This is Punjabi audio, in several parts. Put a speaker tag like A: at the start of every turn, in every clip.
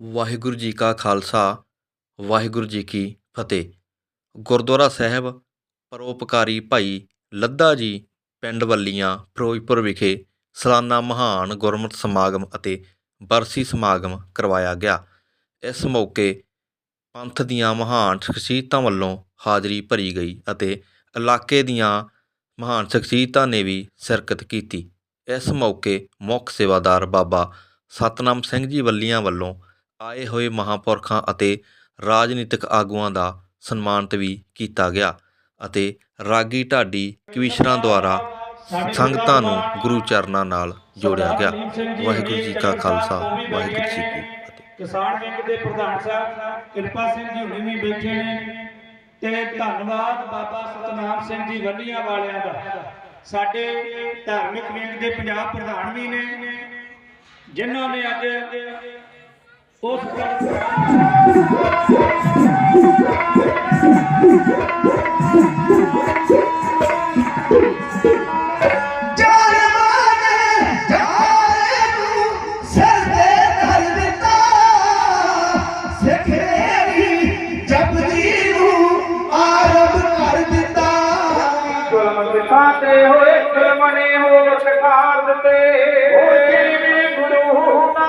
A: ਵਾਹਿਗੁਰੂ ਜੀ ਕਾ ਖਾਲਸਾ, ਵਾਹਿਗੁਰੂ ਜੀ ਕੀ ਫਤਿਹ। ਗੁਰਦੁਆਰਾ ਸਾਹਿਬ ਪਰਉਪਕਾਰੀ ਭਾਈ ਲੱਦਾ ਜੀ ਪਿੰਡ ਵੱਲੀਆਂ, ਫਿਰੋਜ਼ਪੁਰ ਵਿਖੇ ਸਾਲਾਨਾ ਮਹਾਨ ਗੁਰਮਤਿ ਸਮਾਗਮ ਅਤੇ ਬਰਸੀ ਸਮਾਗਮ ਕਰਵਾਇਆ ਗਿਆ। ਇਸ ਮੌਕੇ ਪੰਥ ਦੀਆਂ ਮਹਾਨ ਸ਼ਖਸੀਅਤਾਂ ਵੱਲੋਂ ਹਾਜ਼ਰੀ ਭਰੀ ਗਈ ਅਤੇ ਇਲਾਕੇ ਦੀਆਂ ਮਹਾਨ ਸ਼ਖਸੀਅਤਾਂ ਨੇ ਵੀ ਸ਼ਿਰਕਤ ਕੀਤੀ। ਇਸ ਮੌਕੇ ਮੁੱਖ ਸੇਵਾਦਾਰ ਬਾਬਾ ਸਤਨਾਮ ਸਿੰਘ ਜੀ ਵੱਲੀਆਂ ਵੱਲੋਂ ਆਏ ਹੋਏ ਮਹਾਂਪੁਰਖਾਂ ਅਤੇ ਰਾਜਨੀਤਿਕ ਆਗੂਆਂ ਦਾ ਸਨਮਾਨਿਤ ਵੀ ਕੀਤਾ ਗਿਆ ਅਤੇ ਰਾਗੀ ਢਾਡੀ ਕਵੀਸ਼ਰਾਂ ਦੁਆਰਾ ਸੰਗਤਾਂ ਨੂੰ ਗੁਰੂ ਚਰਨਾਂ ਨਾਲ ਜੋੜਿਆ ਗਿਆ। ਵਾਹਿਗੁਰੂ ਜੀ ਕਾ ਖਾਲਸਾ, ਵਾਹਿਗੁਰੂ ਜੀ ਕੀ ਫਤਿਹ।
B: ਕਿਸਾਨ ਵਿੰਗ ਦੇ ਪ੍ਰਧਾਨ ਸਾਹਿਬ ਕਿਰਪਾ ਸਿੰਘ ਜੀ ਹੁਣੇ ਵੀ ਬੈਠੇ ਨੇ ਤੇ ਧੰਨਵਾਦ ਬਾਬਾ ਸਤਨਾਮ ਸਿੰਘ ਜੀ ਵੱਡੀਆਂ ਵਾਲਿਆਂ ਦਾ। ਸਾਡੇ ਧਾਰਮਿਕ ਵਿੰਗ ਦੇ ਪੰਜਾਬ ਪ੍ਰਧਾਨ ਵੀ ਨੇ, ਜਿਨ੍ਹਾਂ ਨੇ ਅੱਜ ਉਸ
C: ਤੇ ਹੋਏ ਗੁਰਮਨੇ ਹੋਰ ਸਕਾਰ ਦਿੱਤੇ। ਉਹ ਵੀ ਗੁਰੂ ਨਾ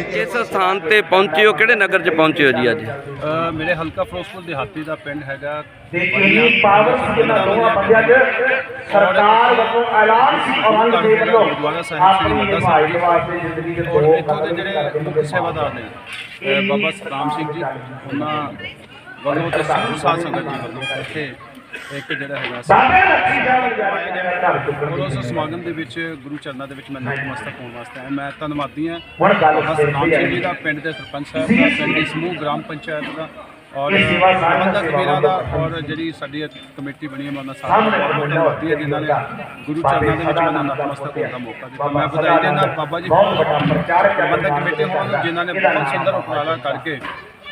D: ਇਸ ਸਥਾਨ ਤੇ ਪਹੁੰਚੇ ਹੋ? ਕਿਹੜੇ ਨਗਰ 'ਚ ਪਹੁੰਚੇ ਹੋ ਜੀ ਅੱਜ?
E: ਅ, ਮੇਰੇ ਹਲਕਾ ਫਿਰੋਜ਼ਪੁਰ ਦਿਹਾਤੀ ਦਾ ਪਿੰਡ ਹੈਗਾ।
C: ਦੇਖੀ ਜੀ ਪਾਵਰ ਸੀ ਇਹਨਾਂ ਦੋਵਾਂ ਬੰਦਿਆਂ 'ਚ ਸਰਕਾਰ ਵੱਲੋਂ ਐਲਾਨ ਸੀ ਔਰੰਗਜ਼ੇਬ ਵੱਲੋਂ
E: ਗੁਰਦੁਆਰਾ ਸਾਹਿਬ ਸ੍ਰੀ
C: ਆਪਣੀ
E: ਮੰਦਾ ਸਾਹਿਬ
C: ਹਿਮਾਇਤ ਵਾਸਤੇ ਜ਼ਿੰਦਗੀ ਦੇ
E: ਔਰ
C: ਦੋ
E: ਇੱਥੋਂ ਦੇ ਜਿਹੜੇ ਮੁੱਖ ਸੇਵਾਦਾਰ ਨੇ ਅ, ਬਾਬਾ ਸਤਨਾਮ ਸਿੰਘ ਜੀ ਉਹਨਾਂ ਵੱਲੋਂ ਤੇ ਸਾਧ ਸਾਧ ਸੰਗਤ ਜੀ ਵੱਲੋਂ ਇੱਥੇ ਇੱਕ ਜਿਹੜਾ ਹੈਗਾ ਸੀ। ਉਸ ਸਮਾਗਮ ਦੇ ਵਿੱਚ ਗੁਰੂ ਚਰਨਾਂ ਦੇ ਵਿੱਚ ਮੈਂ ਨਤਮਸਤਕ ਹੋਣ ਵਾਸਤੇ ਆਇਆ। ਮੈਂ ਧੰਨਵਾਦੀ ਹਾਂ।
C: ਸਿੱਧੀ
E: ਸਿੰਘ ਜੀ ਦਾ ਪਿੰਡ ਦੇ ਸਰਪੰਚ ਸਾਹਿਬ ਦਾ ਪਿੰਡ ਦੀ ਸਮੂਹ ਗ੍ਰਾਮ ਪੰਚਾਇਤ ਦਾ ਔਰ ਪ੍ਰਬੰਧਕ ਵੀਰਾਂ ਦਾ ਔਰ ਜਿਹੜੀ ਸਾਡੀ ਕਮੇਟੀ ਬਣੀ ਹੈ ਮੈਂ ਉਹਨਾਂ
C: ਸਾਹਮਣੇ
E: ਸਾਰਿਆਂ ਦਾ ਜਿਨ੍ਹਾਂ ਨੇ ਗੁਰੂ ਚਰਨਾਂ ਦੇ ਵਿੱਚ ਮੈਨੂੰ ਨਤਮਸਤਕ ਹੋਣ ਦਾ ਮੌਕਾ ਦਿੱਤਾ। ਮੈਂ ਵਧਾਈ ਦਿੰਦਾ ਬਾਬਾ ਜੀ।
C: ਬਹੁਤ ਵੱਡਾ ਪ੍ਰਚਾਰਕ ਹੈ
E: ਪ੍ਰਬੰਧਕ ਕਮੇਟੀ ਹੋਣ ਜਿਨ੍ਹਾਂ ਨੇ ਬਹੁਤ ਸੁੰਦਰ ਉਪਰਾਲਾ ਕਰਕੇ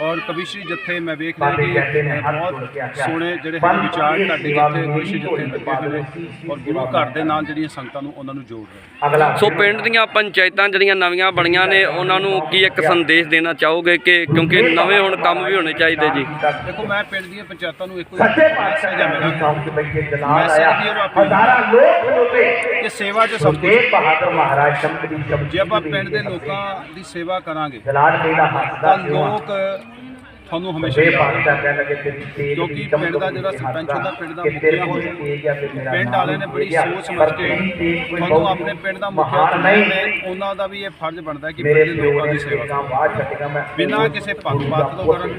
E: ਔਰ ਕਵਿਸ਼ਰੀ ਜੱਥੇ ਮੈਂ ਵੇਖ ਰਿਹਾ ਕਿ ਬਹੁਤ ਸੋਹਣੇ ਜਿਹੜੇ ਹੈ ਵਿਚਾਰ ਤੁਹਾਡੇ ਜੱਥੇ ਕਵਿਸ਼ਰੀ ਜੱਥੇ ਲੱਗੇ ਹੋਏ ਔਰ ਗੁਰੂ ਘਰ ਦੇ ਨਾਲ ਜਿਹੜੀਆਂ ਸੰਗਤਾਂ ਨੂੰ ਉਹਨਾਂ ਨੂੰ ਜੋੜ ਰਹੇ
C: ਅਗਲਾ
D: ਸੋ ਪਿੰਡ ਦੀਆਂ ਪੰਚਾਇਤਾਂ ਜਿਹੜੀਆਂ ਨਵੀਆਂ ਬਣੀਆਂ ਨੇ ਉਹਨਾਂ ਨੂੰ ਕੀ ਇੱਕ ਸੰਦੇਸ਼ ਦੇਣਾ ਚਾਹੋਗੇ ਕਿ ਕਿਉਂਕਿ ਨਵੇਂ ਹੁਣ ਕੰਮ ਵੀ ਹੋਣੇ ਚਾਹੀਦੇ ਜੀ?
E: ਦੇਖੋ ਮੈਂ ਪਿੰਡ ਦੀਆਂ ਪੰਚਾਇਤਾਂ ਨੂੰ ਇੱਕੋ
C: ਸੱਚੇ
E: ਮੈਸੇਜ
C: ਪਾਤਸ਼ਾਹ
E: ਹੈ
C: ਜੀ
E: ਮੇਰਾ
C: ਹਜ਼ਾਰਾਂ ਲੋਕ ਖਲੋਤੇ
E: ਕਿ ਸੇਵਾ 'ਚ ਸਭ ਕੁਝ
C: ਬਹਾਦਰ ਮਹਾਰਾਜ ਸ਼ੰਕਰੀ ਸ਼ਬਦ
E: ਜੇ ਆਪਾਂ ਪਿੰਡ ਦੇ ਲੋਕਾਂ ਦੀ ਸੇਵਾ ਕਰਾਂਗੇ
C: ਜਲਾਲ ਮੇਰਾ ਹੱਥ ਦਾ
E: ਤਾਂ ਲੋਕ ਤੁਹਾਨੂੰ ਹਮੇਸ਼ਾ ਕਿਉਂਕਿ ਪਿੰਡ ਦਾ ਜਿਹੜਾ ਸਰਪੰਚ ਹੁੰਦਾ, ਪਿੰਡ ਦਾ
C: ਕਿ ਤੇਰੇ
E: ਮੁਖੀਆ ਹੁੰਦਾ। ਪਿੰਡ ਵਾਲਿਆਂ ਨੇ ਬੜੀ। ਸੋਚ ਸਮਝ ਕੇ ਤੁਹਾਨੂੰ ਆਪਣੇ ਪਿੰਡ ਦਾ ਮੁਖੀਆ ਨੇ ਉਹਨਾਂ ਦਾ ਵੀ ਇਹ ਫਰਜ਼ ਬਣਦਾ ਕਿ ਪਿੰਡ ਦੇ ਲੋਕਾਂ ਦੀ ਸੇਵਾ ਕਰੋ। ਬਿਨਾਂ ਕਿਸੇ ਪੱਖਪਾਤ ਤੋਂ ਕਰਨ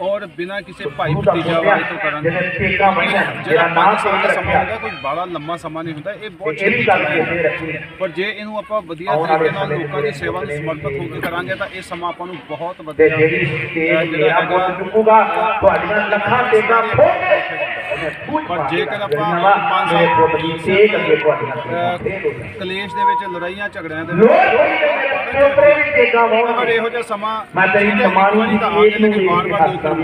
E: ਔਰ ਬਿਨਾਂ ਕਿਸੇ ਭਾਈ ਭਤੀਜਾ ਵਾਲੇ ਤੋਂ ਕਰਨ ਜਿਹੜਾ 5 ਸਾਲ ਦਾ। ਸਮਾਂ ਹੁੰਦਾ ਕੋਈ ਬੜਾ ਲੰਮਾ ਸਮਾਂ ਨਹੀਂ ਹੁੰਦਾ। ਇਹ ਬਹੁਤ ਛੇਤੀ
C: ਰੱਖੀ
E: ਪਰ ਜੇ ਇਹਨੂੰ ਆਪਾਂ ਵਧੀਆ ਤਰੀਕੇ ਨਾਲ ਲੋਕਾਂ ਦੀ ਸੇਵਾ ਨੂੰ ਸਮਰਪਿਤ ਹੋ ਕੇ ਕਰਾਂਗੇ ਤਾਂ ਇਹ ਸਮਾਂ ਆਪਾਂ ਨੂੰ ਬਹੁਤ
C: ਤੇ
E: ਵਧੀਆ
C: ਜਿਹੜੀ ਪੁੱਤ ਚੁੱਕੂਗਾ ਤੁਹਾਡੀਆਂ ਲੱਖਾਂ ਤੇਗਾ ਖੋਕੇ
E: ਪਰ ਜੇਕਰ ਆਪਾਂ ਪੰਜ
C: ਮੇਰੇ ਪੁੱਤ ਦੀ ਤੇਗ ਅੱਗੇ ਤੁਹਾਡੀਆਂ।
E: ਕਲੇਸ਼ ਦੇ ਵਿੱਚ ਲੜਾਈਆਂ ਝਗੜਿਆਂ ਦੇ
C: ਲੋਕ
E: ਵਿੱਚ
C: ਪੋਤਰੇ ਵੀ ਤੇਗਾ
E: ਅਗਰ
C: ਹੋਣਗੇ
E: ਇਹੋ ਜਿਹਾ ਸਮਾਂ
C: ਮੈਂ ਤੇਰੀ
E: ਤਾਂ ਲੇਕਿਨ ਵਾਰ-ਵਾਰ ਲੋਕਾਂ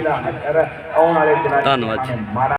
C: ਆਉਣ ਵਾਲੇ ਦਿਨਾਂ
D: ਧੰਨਵਾਦ